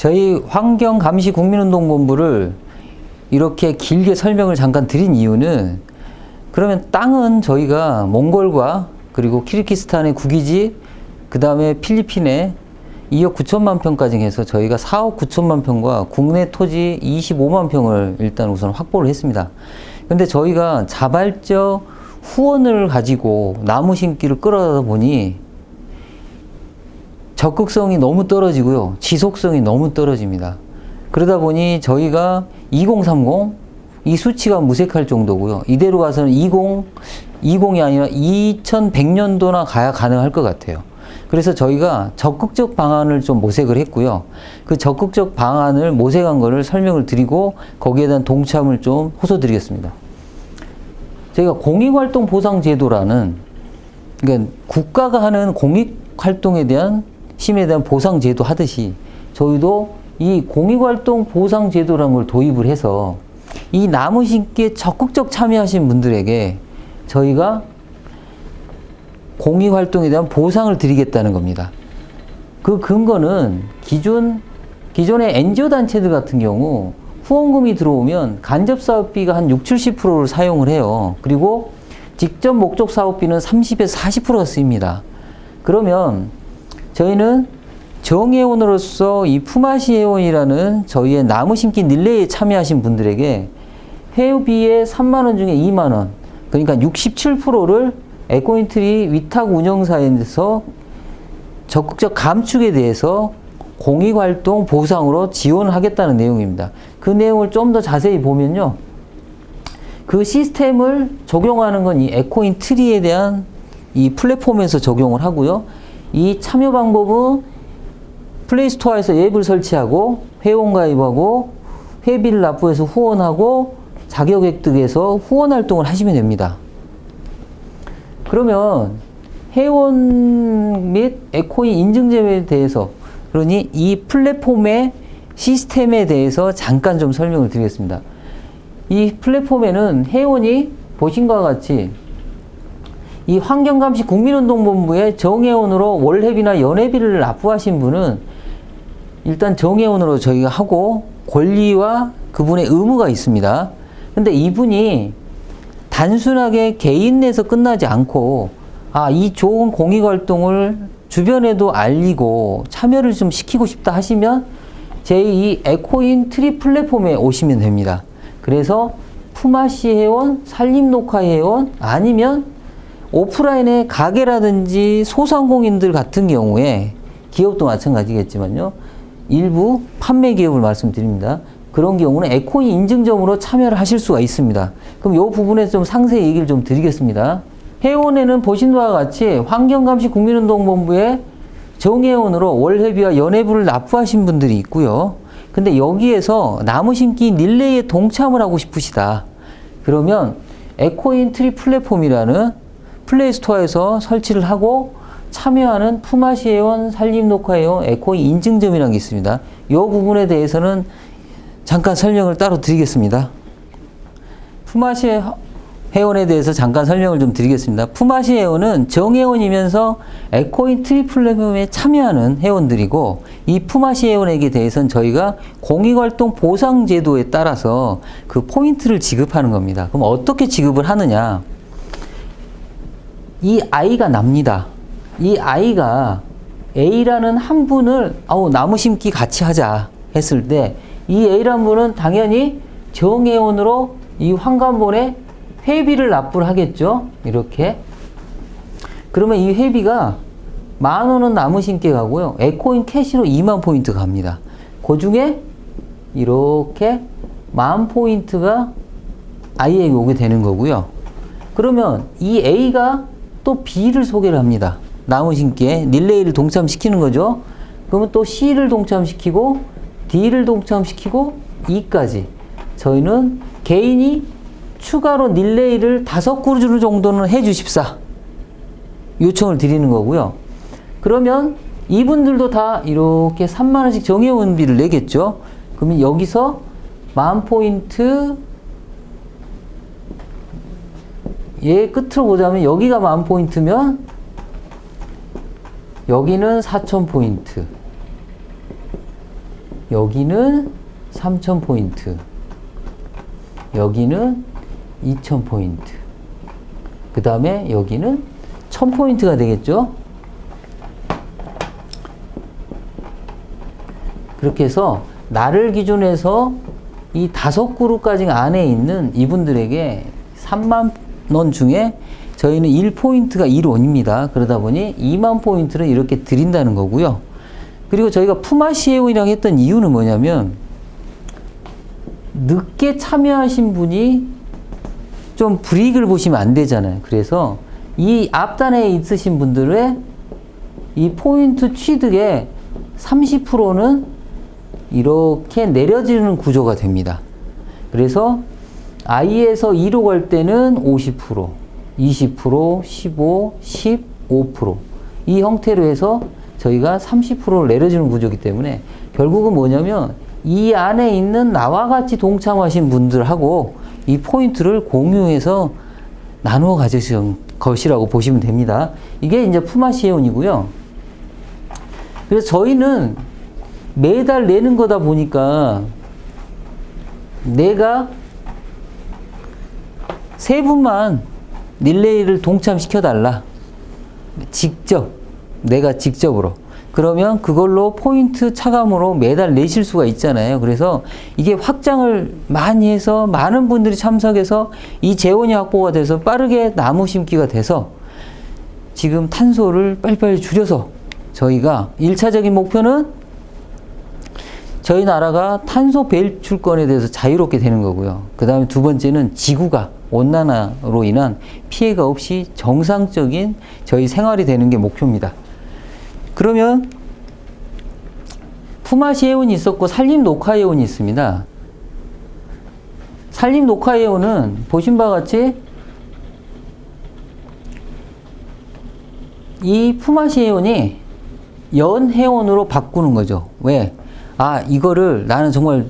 저희 환경감시국민운동본부를 이렇게 길게 설명을 잠깐 드린 이유는 그러면 땅은 저희가 몽골과 그리고 키르기스탄의 국이지 그 다음에 필리핀에 2억 9천만 평까지 해서 저희가 4억 9천만 평과 국내 토지 25만 평을 일단 우선 확보를 했습니다. 근데 저희가 자발적 후원을 가지고 나무 심기를 끌어다 보니 적극성이 너무 떨어지고요. 지속성이 너무 떨어집니다. 그러다 보니 저희가 2030, 이 수치가 무색할 정도고요. 이대로 가서는 20, 20이 아니라 2100년도나 가야 가능할 것 같아요. 그래서 저희가 적극적 방안을 좀 모색을 했고요. 그 적극적 방안을 모색한 거를 설명을 드리고 거기에 대한 동참을 좀 호소드리겠습니다. 저희가 공익활동 보상제도라는 그러니까 국가가 하는 공익활동에 대한 힘에 대한 보상 제도 하듯이 저희도 이 공익활동 보상 제도라는 걸 도입을 해서 이 나무 심기에 적극적 참여하신 분들에게 저희가 공익활동에 대한 보상을 드리겠다는 겁니다. 그 근거는 기존, 기존의 NGO 단체들 같은 경우 후원금이 들어오면 간접 사업비가 한 6, 70%를 사용을 해요. 그리고 직접 목적 사업비는 30에서 40%가 쓰입니다. 그러면 저희는 정회원으로서 이 푸마시 회원이라는 저희의 나무 심기 릴레이에 참여하신 분들에게 회비의 3만 원 중에 2만 원, 그러니까 67%를 에코인트리 위탁 운영사에서 적극적 감축에 대해서 공익활동 보상으로 지원을 하겠다는 내용입니다. 그 내용을 좀 더 자세히 보면요. 그 시스템을 적용하는 건 이 에코인 트리에 대한 이 플랫폼에서 적용을 하고요. 이 참여 방법은 플레이스토어에서 앱을 설치하고 회원 가입하고 회비를 납부해서 후원하고 자격 획득해서 후원 활동을 하시면 됩니다. 그러면 회원 및 에코인 인증제에 대해서 그러니 이 플랫폼의 시스템에 대해서 잠깐 좀 설명을 드리겠습니다. 이 플랫폼에는 회원이 보신 것과 같이 이 환경감시 국민운동본부의 정회원으로 월회비나 연회비를 납부하신 분은 일단 정회원으로 저희가 하고 권리와 그분의 의무가 있습니다. 근데 이분이 단순하게 개인 내에서 끝나지 않고 아, 이 좋은 공익 활동을 주변에도 알리고 참여를 좀 시키고 싶다 하시면 제이 에코인 트리 플랫폼에 오시면 됩니다. 그래서 푸마시 회원, 산림녹화 회원 아니면 오프라인의 가게라든지 소상공인들 같은 경우에 기업도 마찬가지겠지만요. 일부 판매 기업을 말씀드립니다. 그런 경우는 에코인 인증점으로 참여를 하실 수가 있습니다. 그럼 이 부분에서 좀 상세히 얘기를 좀 드리겠습니다. 회원에는 보신 바와 같이 환경감시 국민운동본부에 정회원으로 월회비와 연회비를 납부하신 분들이 있고요. 근데 여기에서 나무 심기 릴레이에 동참을 하고 싶으시다. 그러면 에코인 트리 플랫폼이라는 플레이스토어에서 설치를 하고 참여하는 푸마시 회원, 산림 녹화 회원, 에코인 인증점이라는 게 있습니다. 이 부분에 대해서는 잠깐 설명을 따로 드리겠습니다. 푸마시 회원에 대해서 잠깐 설명을 좀 드리겠습니다. 푸마시 회원은 정회원이면서 에코인 트리 플랫폼에 참여하는 회원들이고 이 푸마시 회원에게 대해서는 저희가 공익활동 보상 제도에 따라서 그 포인트를 지급하는 겁니다. 그럼 어떻게 지급을 하느냐? 이 아이가 납니다. 이 아이가 A라는 한 분을 아우 나무 심기 같이 하자 했을 때 이 A라는 분은 당연히 정회원으로 이 환관본에 회비를 납부를 하겠죠. 이렇게. 그러면 이 회비가 만 원은 나무 심기 가고요. 에코인 캐시로 2만 포인트 갑니다. 그 중에 이렇게 만 포인트가 아이에게 오게 되는 거고요. 그러면 이 A가 또 B를 소개를 합니다. 나무 심기에 릴레이를 동참시키는 거죠. 그러면 또 C를 동참시키고 D를 동참시키고 E까지 저희는 개인이 추가로 릴레이를 다섯 그루 정도는 해 주십사 요청을 드리는 거고요. 그러면 이분들도 다 이렇게 3만 원씩 정회원비를 내겠죠. 그러면 여기서 만 포인트 얘 끝으로 보자면 여기가 만 포인트면 여기는 4천 포인트. 여기는 3,000포인트. 여기는 2,000포인트. 그 다음에 여기는 1,000 포인트가 되겠죠? 그렇게 해서 나를 기준해서 이 다섯 그룹까지 안에 있는 이분들에게 3만 원 중에 저희는 1포인트가 1원입니다. 그러다 보니 2만 포인트를 이렇게 드린다는 거고요. 그리고 저희가 푸마시에온이라고 했던 이유는 뭐냐면 늦게 참여하신 분이 좀 불이익을 보시면 안 되잖아요. 그래서 이 앞단에 있으신 분들의 이 포인트 취득의 30%는 이렇게 내려지는 구조가 됩니다. 그래서 I에서 2로 갈 때는 50%, 20%, 15, 10, 5%이 형태로 해서 저희가 30%를 내려주는 구조이기 때문에 결국은 뭐냐면 이 안에 있는 나와 같이 동참하신 분들하고 이 포인트를 공유해서 나누어 가지신 것이라고 보시면 됩니다. 이게 이제 푸마시에온이고요. 그래서 저희는 매달 내는 거다 보니까 내가 세 분만 릴레이를 동참시켜 달라. 직접 내가 직접으로. 그러면 그걸로 포인트 차감으로 매달 내실 수가 있잖아요. 그래서 이게 확장을 많이 해서 많은 분들이 참석해서 이 재원이 확보가 돼서 빠르게 나무 심기가 돼서 지금 탄소를 빨리빨리 줄여서 저희가 1차적인 목표는 저희 나라가 탄소 배출권에 대해서 자유롭게 되는 거고요. 그 다음에 두 번째는 지구가 온난화로 인한 피해가 없이 정상적인 저희 생활이 되는 게 목표입니다. 그러면 푸마시에온이 있었고 산림 녹화에온이 있습니다. 산림 녹화에온은 보신 바와 같이 이 푸마시에온이 연해온으로 바꾸는 거죠. 왜? 아, 이거를 나는 정말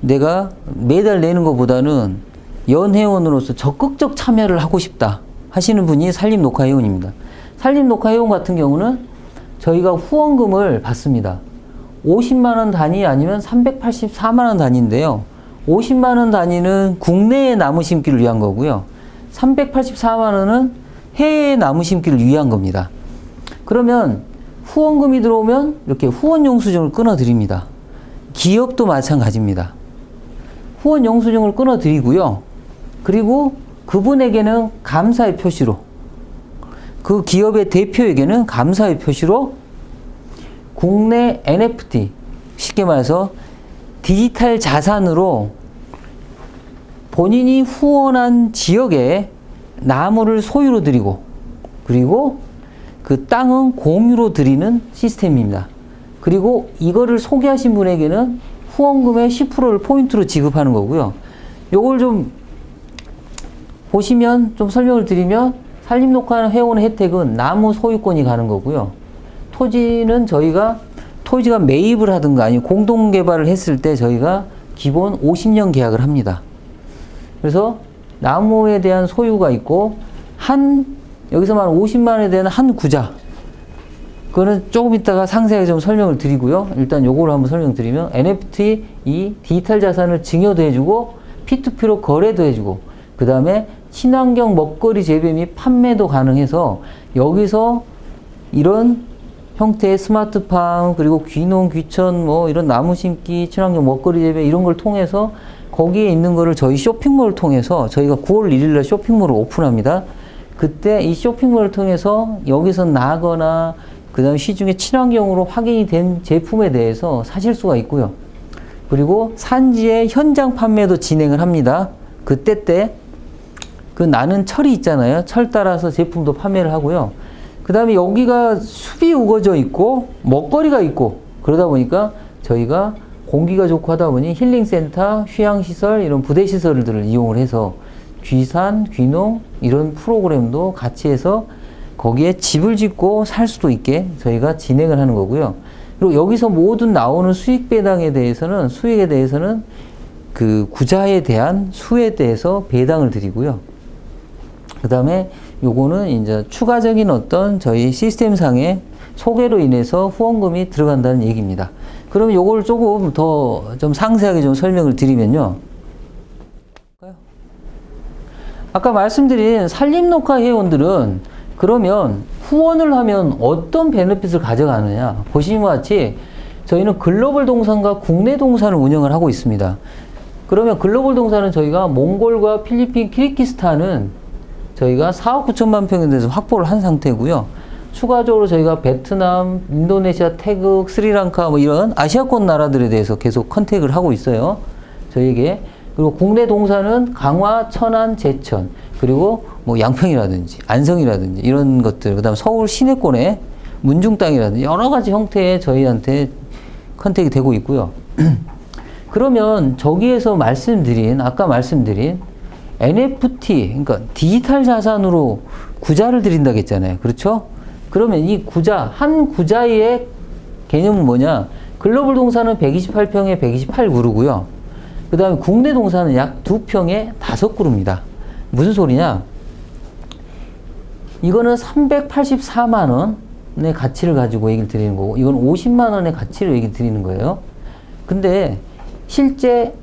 내가 매달 내는 것보다는 연회원으로서 적극적 참여를 하고 싶다 하시는 분이 산림 녹화회원입니다. 산림 녹화회원 같은 경우는 저희가 후원금을 받습니다. 50만 원 단위 아니면 384만 원 단위인데요. 50만 원 단위는 국내의 나무 심기를 위한 거고요. 384만 원은 해외의 나무 심기를 위한 겁니다. 그러면 후원금이 들어오면 이렇게 후원 영수증을 끊어 드립니다. 기업도 마찬가지입니다. 후원 영수증을 끊어 드리고요. 그리고 그분에게는 감사의 표시로 그 기업의 대표에게는 감사의 표시로 국내 NFT 쉽게 말해서 디지털 자산으로 본인이 후원한 지역에 나무를 소유로 드리고 그리고 그 땅은 공유로 드리는 시스템입니다. 그리고 이거를 소개하신 분에게는 후원금의 10%를 포인트로 지급하는 거고요. 요걸 좀 보시면 좀 설명을 드리면 산림녹화 회원의 혜택은 나무 소유권이 가는 거고요. 토지는 저희가 토지가 매입을 하든가 아니면 공동 개발을 했을 때 저희가 기본 50년 계약을 합니다. 그래서 나무에 대한 소유가 있고 한 여기서 말 50만 원에 대한 한 구자 그거는 조금 이따가 상세하게 좀 설명을 드리고요. 일단 요거를 한번 설명드리면 NFT 이 디지털 자산을 증여도 해주고 P2P로 거래도 해주고 그 다음에 친환경 먹거리 재배 및 판매도 가능해서 여기서 이런 형태의 스마트팜 그리고 귀농 귀천 뭐 이런 나무 심기 친환경 먹거리 재배 이런 걸 통해서 거기에 있는 거를 저희 쇼핑몰을 통해서 저희가 9월 1일 날 쇼핑몰을 오픈합니다. 그때 이 쇼핑몰을 통해서 여기서 나거나 그 다음에 시중에 친환경으로 확인이 된 제품에 대해서 사실 수가 있고요. 그리고 산지의 현장 판매도 진행을 합니다. 그때 때 그 나는 철이 있잖아요. 철 따라서 제품도 판매를 하고요. 그 다음에 여기가 숲이 우거져 있고 먹거리가 있고 그러다 보니까 저희가 공기가 좋고 하다 보니 힐링센터, 휴양시설 이런 부대시설들을 이용을 해서 귀산, 귀농 이런 프로그램도 같이 해서 거기에 집을 짓고 살 수도 있게 저희가 진행을 하는 거고요. 그리고 여기서 모든 나오는 수익 배당에 대해서는 수익에 대해서는 그 구자에 대한 수에 대해서 배당을 드리고요. 그 다음에 요거는 이제 추가적인 어떤 저희 시스템상의 소개로 인해서 후원금이 들어간다는 얘기입니다. 그럼 요걸 조금 더 좀 상세하게 좀 설명을 드리면요. 아까 말씀드린 산림녹화 회원들은 그러면 후원을 하면 어떤 베네핏을 가져가느냐. 보시는 것 같이 저희는 글로벌 동산과 국내 동산을 운영을 하고 있습니다. 그러면 글로벌 동산은 저희가 몽골과 필리핀, 키르기스탄은 저희가 4억 9천만 평에 대해서 확보를 한 상태고요. 추가적으로 저희가 베트남, 인도네시아, 태국, 스리랑카 뭐 이런 아시아권 나라들에 대해서 계속 컨택을 하고 있어요. 저희에게. 그리고 국내 동산은 강화, 천안, 제천, 그리고 뭐 양평이라든지 안성이라든지 이런 것들, 그다음 서울 시내권의 문중 땅이라든지 여러 가지 형태의 저희한테 컨택이 되고 있고요. 그러면 저기에서 말씀드린 아까 말씀드린 NFT 그러니까 디지털 자산으로 구자를 드린다고 했잖아요. 그렇죠? 그러면 이 구자 한 구자의 개념은 뭐냐? 글로벌 동산은 128평에 128그루고요. 그 다음에 국내 동산은 약 2평에 5그루입니다. 무슨 소리냐? 이거는 384만 원의 가치를 가지고 얘기를 드리는 거고 이건 50만 원의 가치를 얘기 드리는 거예요. 근데 실제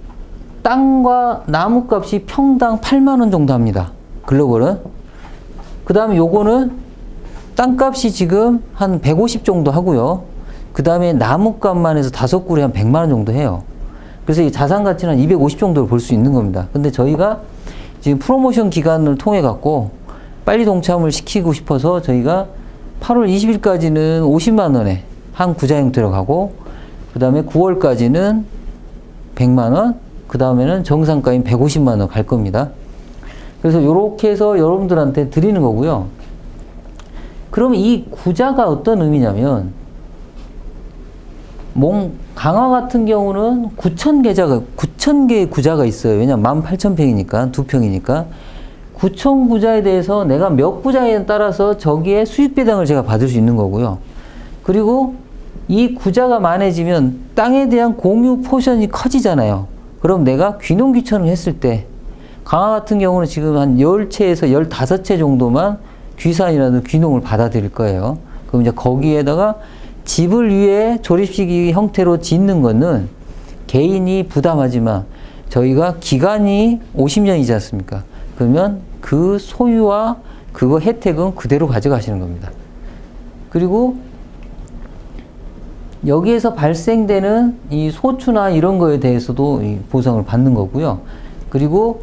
땅과 나무 값이 평당 8만 원 정도 합니다. 글로벌은. 그 다음에 요거는 땅값이 지금 한 150 정도 하고요. 그 다음에 나무 값만 해서 다섯 그루에 한 100만 원 정도 해요. 그래서 이 자산 가치는 한250 정도를 볼 수 있는 겁니다. 근데 저희가 지금 프로모션 기간을 통해 갖고 빨리 동참을 시키고 싶어서 저희가 8월 20일까지는 50만 원에 한 구자 형태로 가고 그 다음에 9월까지는 100만 원, 그 다음에는 정상가인 150만 원 갈 겁니다. 그래서 이렇게 해서 여러분들한테 드리는 거고요. 그러면 이 구자가 어떤 의미냐면 몽 강화 같은 경우는 9천 계좌가 9천 개의 구자가 있어요. 왜냐면 18,000평이니까 두 평이니까 9천 구자에 대해서 내가 몇 구자에 따라서 저기에 수익 배당을 제가 받을 수 있는 거고요. 그리고 이 구자가 많아지면 땅에 대한 공유 포션이 커지잖아요. 그럼 내가 귀농 귀천을 했을 때 강화 같은 경우는 지금 한 10채에서 15채 정도만 귀산이라든 귀농을 받아들일 거예요. 그럼 이제 거기에다가 집을 위해 조립식 형태로 짓는 거는 개인이 부담하지만 저희가 기간이 50년이지 않습니까? 그러면 그 소유와 그거 혜택은 그대로 가져가시는 겁니다. 그리고 여기에서 발생되는 이 소추나 이런 거에 대해서도 이 보상을 받는 거고요. 그리고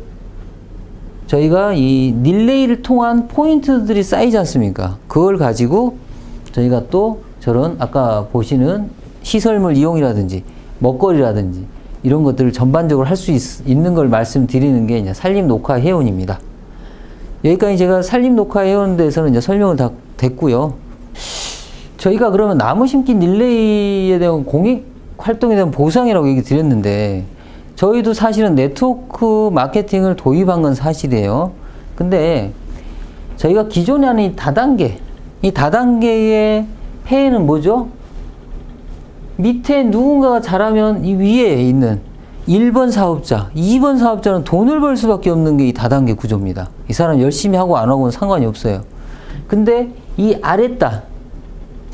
저희가 이 릴레이를 통한 포인트들이 쌓이지 않습니까? 그걸 가지고 저희가 또 저런 아까 보시는 시설물 이용이라든지 먹거리라든지 이런 것들을 전반적으로 할 수 있는 걸 말씀드리는 게 이제 산림 녹화 회원입니다. 여기까지 제가 산림 녹화 회원 대해서는 이제 설명을 다 됐고요. 저희가 그러면 나무 심기 릴레이에 대한 공익 활동에 대한 보상이라고 얘기 드렸는데 저희도 사실은 네트워크 마케팅을 도입한 건 사실이에요. 근데 저희가 기존에 하는 이 다단계, 이 다단계의 폐해는 뭐죠? 밑에 누군가가 잘하면 이 위에 있는 1번 사업자, 2번 사업자는 돈을 벌 수밖에 없는 게 이 다단계 구조입니다. 이 사람 열심히 하고 안 하고는 상관이 없어요. 근데 이 아랫단,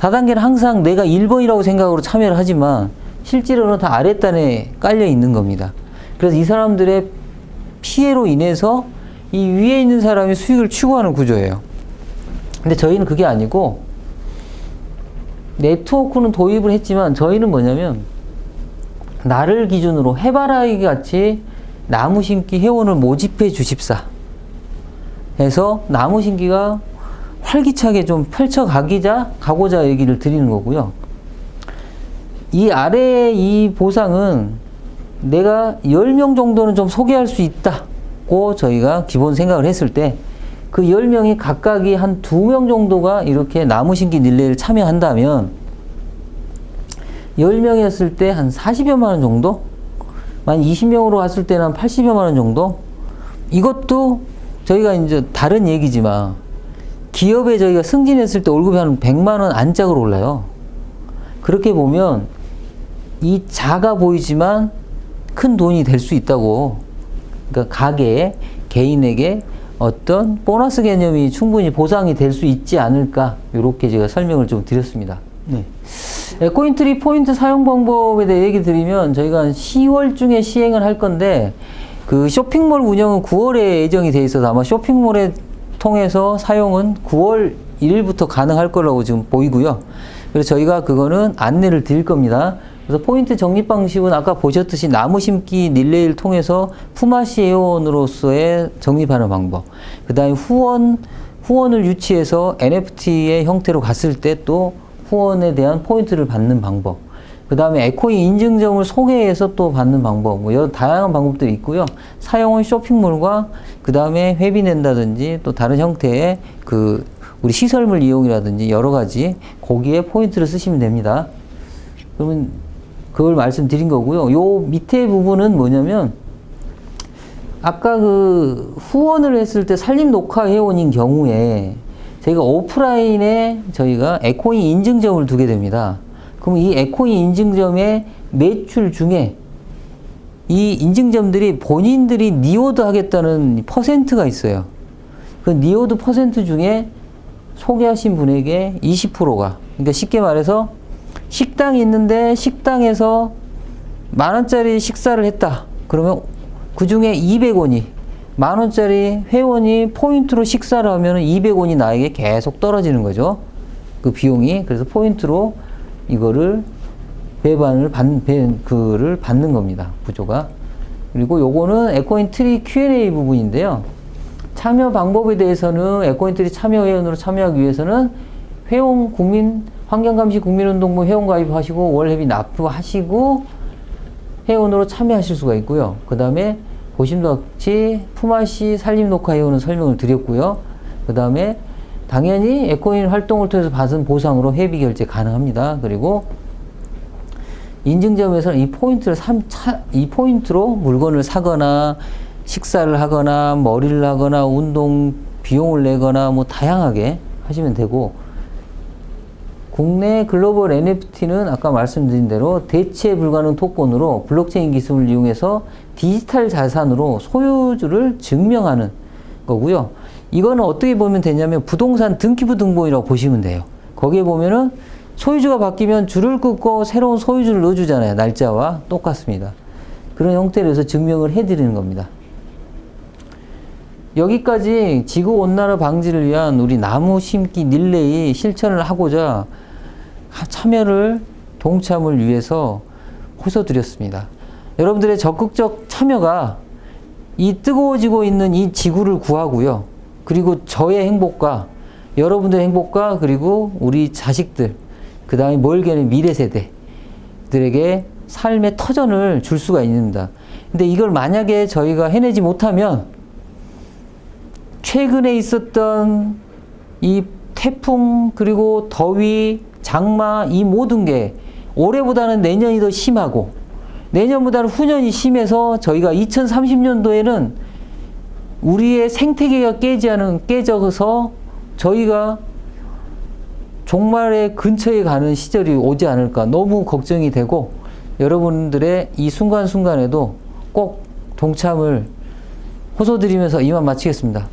다단계는 항상 내가 1번이라고 생각으로 참여를 하지만 실제로는 다 아랫단에 깔려 있는 겁니다. 그래서 이 사람들의 피해로 인해서 이 위에 있는 사람이 수익을 추구하는 구조예요. 근데 저희는 그게 아니고 네트워크는 도입을 했지만 저희는 뭐냐면 나를 기준으로 해바라기 같이 나무 심기 회원을 모집해 주십사 해서 나무 심기가 활기차게 좀 펼쳐가기자 가고자 얘기를 드리는 거고요. 이 아래 이 보상은 내가 10명 정도는 좀 소개할 수 있다고 저희가 기본 생각을 했을 때 그 10명이 각각이 한 2명 정도가 이렇게 나무 심기 릴레이를 참여한다면 10명이었을 때 한 40여만 원 정도? 만 20명으로 갔을 때는 한 80여만 원 정도? 이것도 저희가 이제 다른 얘기지만 기업에 저희가 승진했을 때 월급이 한 100만 원 안짝으로 올라요. 그렇게 보면 이 작아 보이지만 큰 돈이 될 수 있다고. 그러니까 가게에 개인에게 어떤 보너스 개념이 충분히 보상이 될 수 있지 않을까 이렇게 제가 설명을 좀 드렸습니다. 네. 에코인트리 포인트 사용 방법에 대해 얘기 드리면 저희가 한 10월 중에 시행을 할 건데 그 쇼핑몰 운영은 9월에 예정이 돼 있어서 아마 쇼핑몰에 통해서 사용은 9월 1일부터 가능할 거라고 지금 보이고요. 그래서 저희가 그거는 안내를 드릴 겁니다. 그래서 포인트 적립 방식은 아까 보셨듯이 나무 심기 릴레이를 통해서 푸마시 회원으로서의 적립하는 방법. 그 다음에 후원, 후원을 유치해서 NFT의 형태로 갔을 때 또 후원에 대한 포인트를 받는 방법. 그 다음에 에코인 인증점을 소개해서 또 받는 방법. 뭐 여러 다양한 방법들이 있고요. 사용은 쇼핑몰과 그 다음에 회비 낸다든지 또 다른 형태의 그 우리 시설물 이용이라든지 여러 가지 거기에 포인트를 쓰시면 됩니다. 그러면 그걸 말씀드린 거고요. 요 밑에 부분은 뭐냐면 아까 그 후원을 했을 때 산림 녹화 회원인 경우에 저희가 오프라인에 저희가 에코인 인증점을 두게 됩니다. 그럼 이 에코인 인증점의 매출 중에 이 인증점들이 본인들이 니오드 하겠다는 퍼센트가 있어요. 그 니오드 퍼센트 중에 소개하신 분에게 20%가 그러니까 쉽게 말해서 식당이 있는데 식당에서 만 원짜리 식사를 했다. 그러면 그 중에 200원이 만 원짜리 회원이 포인트로 식사를 하면 200원이 나에게 계속 떨어지는 거죠. 그 비용이 그래서 포인트로 이거를 배반을 받 배, 그를 받는 겁니다. 구조가. 그리고 요거는 에코인 트리 Q&A 부분인데요. 참여 방법에 대해서는 에코인 트리 참여 회원으로 참여하기 위해서는 회원 국민 환경감시 국민운동부 회원 가입하시고 월회비 납부하시고 회원으로 참여하실 수가 있고요. 그 다음에 보심도 같이 품앗이 산림녹화 회원은 설명을 드렸고요. 그 다음에 당연히 에코인 활동을 통해서 받은 보상으로 회비 결제 가능합니다. 그리고 인증점에서는 이 포인트를 삼, 차, 이 포인트로 물건을 사거나 식사를 하거나 머리를 하거나 운동 비용을 내거나 뭐 다양하게 하시면 되고 국내 글로벌 NFT는 아까 말씀드린 대로 대체 불가능 토건으로 블록체인 기술을 이용해서 디지털 자산으로 소유주를 증명하는 거고요. 이거는 어떻게 보면 되냐면 부동산 등기부 등본이라고 보시면 돼요. 거기에 보면은 소유주가 바뀌면 줄을 끊고 새로운 소유주를 넣어주잖아요. 날짜와 똑같습니다. 그런 형태로 해서 증명을 해드리는 겁니다. 여기까지 지구 온난화 방지를 위한 우리 나무 심기 릴레이 실천을 하고자 참여를 동참을 위해서 호소드렸습니다. 여러분들의 적극적 참여가 이 뜨거워지고 있는 이 지구를 구하고요. 그리고 저의 행복과 여러분들의 행복과 그리고 우리 자식들, 그 다음에 멀게는 미래 세대들에게 삶의 터전을 줄 수가 있습니다. 근데 이걸 만약에 저희가 해내지 못하면 최근에 있었던 이 태풍 그리고 더위 장마 이 모든 게 올해보다는 내년이 더 심하고 내년보다는 후년이 심해서 저희가 2030년도에는 우리의 생태계가 깨지 않은 깨져서 저희가 종말의 근처에 가는 시절이 오지 않을까 너무 걱정이 되고 여러분들의 이 순간순간에도 꼭 동참을 호소드리면서 이만 마치겠습니다.